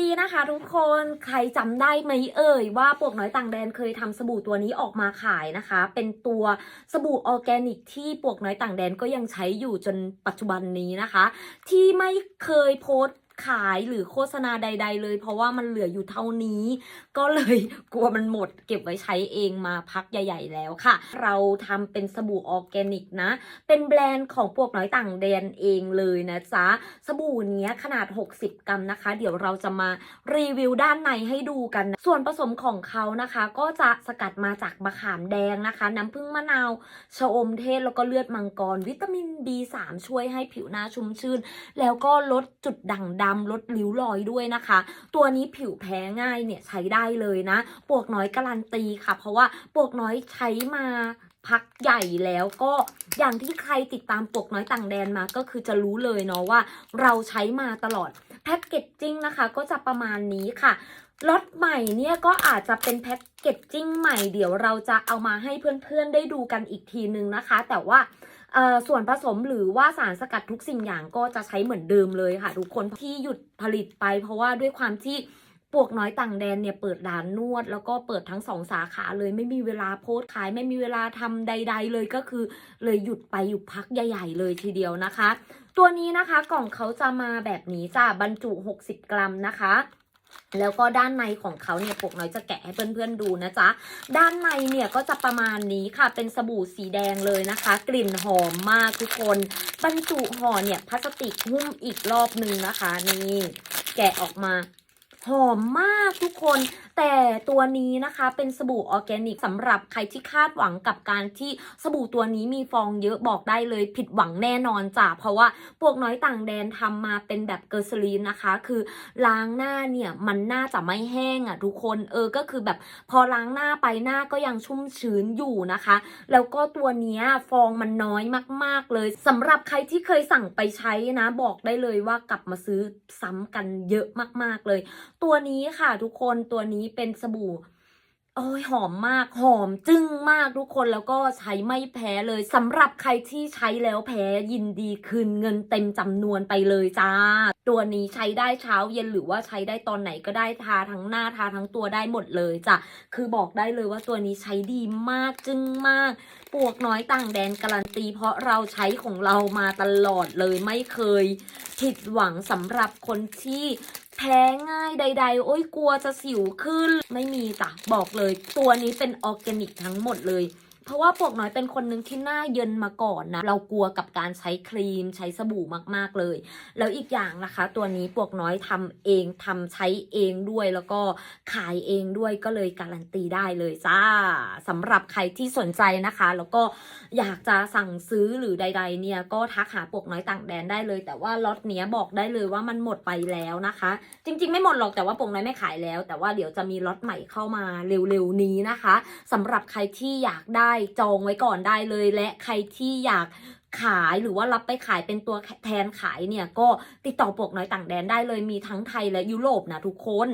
ดีนะคะทุกคนใครจำได้ไหมเอ่ยว่าปวกน้อยต่างแดนเคยทำสบู่ตัวนี้ออกมาขายนะคะ เป็นตัวสบู่ออร์แกนิกที่ปวกน้อยต่างแดนก็ยังใช้อยู่จนปัจจุบันนี้นะคะ ที่ไม่เคยโพสต์ ขายหรือโฆษณาใด ๆ เลย เพราะว่ามันเหลืออยู่เท่านี้ ก็เลยกลัวมันหมด เก็บไว้ใช้เองมาพักใหญ่ ๆ แล้วค่ะ เราทำเป็นสบู่ออร์แกนิกนะ เป็นแบรนด์ของปวกน้อยต่างแดนเองเลยนะจ๊ะสบู่เนี้ยขนาด 60 กรัมนะคะ เดี๋ยวเราจะมารีวิวด้านในให้ดูกันนะส่วนผสมของเขานะคะ ก็จะสกัดมาจากมะขามแดงนะคะ น้ำผึ้งมะนาวชะอมเทศแล้วก็เลือดมังกร วิตามิน B3 ช่วยให้ผิวหน้าชุ่มชื่น แล้วก็ลดจุดด่างดำลดริ้วรอยด้วยนะคะ ตัวนี้ผิวแพ้ง่ายเนี่ยใช้ได้เลยนะ ปวกน้อยการันตีค่ะ เพราะว่าปวกน้อยใช้มาพักใหญ่แล้วก็อย่างที่ใครติดตามปวกน้อยต่างแดนมาก็คือจะรู้เลยเนาะว่า เราใช้มาตลอด แพ็กเกจจิ้งนะคะ ก็จะประมาณนี้ค่ะล็อตใหม่เนี่ยก็อาจจะเป็นแพ็กเกจจิ้งใหม่เดี๋ยวเราจะเอามาให้เพื่อนๆได้ดูกันอีกทีนึงนะคะ แต่ว่าส่วนผสมหรือว่าสารสกัดทุกสิ่งอย่างก็จะใช้เหมือนเดิมเลยค่ะ ทุกคนที่หยุดผลิตไป เพราะว่าด้วยความที่ปวกน้อยต่างแดนเนี่ยเปิดร้านนวด แล้วก็เปิดทั้งสองสาขาเลยไม่มีเวลาโพสขาย ไม่มีเวลาทำใด ๆ เลยก็คือเลยหยุดไปอยู่พักใหญ่ ๆ เลยทีเดียวนะคะ ตัวนี้นะคะกล่องเขาจะมาแบบนี้จ้ะบรรจุ 60 กรัมนะคะแล้วก็ด้านในของเขาเนี่ยปกน้อยจะแกะให้เพื่อนๆดูนะจ๊ะ ด้านในเนี่ยก็จะประมาณนี้ค่ะ เป็นสบู่สีแดงเลยนะคะ กลิ่นหอมมากทุกคน บรรจุห่อเนี่ยพลาสติกหุ้มอีกรอบนึงนะคะ นี่ แกะออกมา หอมมากทุกคน แต่ตัวนี้นะคะเป็นสบู่ออร์แกนิกสำหรับใครที่คาดหวังกับการที่สบู่ตัวนี้มีฟองเยอะบอกได้เลยผิดหวังแน่นอนจ้ะเพราะว่าพวกน้อยต่างแดนทำมาเป็นแบบเกอร์ซลีนนะคะ คือล้างหน้าเนี่ยมันน่าจะไม่แห้งอะทุกคนเออก็คือแบบพอล้างหน้าไปหน้าก็ยังชุ่มชื้นอยู่นะคะ แล้วก็ตัวนี้ฟองมันน้อยมาก ๆ เลยสำหรับใครที่เคยสั่งไปใช้นะ บอกได้เลยว่ากลับมาซื้อซ้ำกันเยอะมาก ๆ เลย ตัวนี้ค่ะทุกคนตัวนี้เป็นสบู่โอ้ยหอมมากหอมจึ้งมากทุกคนแล้วก็ใช้ไม่แพ้เลยสำหรับใครที่ใช้แล้วแพ้ยินดีคืนเงินเต็มจำนวนไปเลยจ้า ตัวนี้ใช้ได้เช้าเย็นหรือว่าใช้ได้ตอนไหนก็ได้ทาทั้งหน้าทาทั้งตัวได้หมดเลยจ้ะคือบอกได้เลยว่าตัวนี้ใช้ดีมากจึ้งมาก ปวกน้อยต่างแดนการันตี เพราะเราใช้ของเรามาตลอดเลยไม่เคยผิดหวังสำหรับคนที่ แพ้ง่ายใด ๆ โอ้ยกลัวจะสิวขึ้น ไม่มีจ้ะบอกเลย ตัวนี้เป็นออร์แกนิกทั้งหมดเลย เพราะว่าปวกน้อยเป็นคนหนึ่งที่หน้าเยินมาก่อนนะ เรากลัวกับการใช้ครีมใช้สบู่มากๆเลย แล้วอีกอย่างนะคะ ตัวนี้ปวกน้อยทำเองทำใช้เองด้วยแล้วก็ขายเองด้วยก็เลยการันตีได้เลยจ้าสำหรับใครที่สนใจนะคะ แล้วก็อยากจะสั่งซื้อหรือใด ๆ เนี่ยก็ทักหาปวกน้อยต่างแดนได้เลย แต่ว่าล็อตเนี้ยบอกได้เลยว่ามันหมดไปแล้วนะคะ จริง ๆ ไม่หมดหรอกแต่ว่าปวกน้อยไม่ขายแล้ว แต่ว่าเดี๋ยวจะมีล็อตใหม่เข้ามาเร็วๆนี้นะคะสำหรับใครที่อยากได้จองไว้ก่อนได้เลย และใครที่อยากขายหรือว่ารับไปขายเป็นตัวแทนขายเนี่ยก็ติดต่อปวกน้อยต่างแดนได้เลยมีทั้งไทยและยุโรปนะทุกคน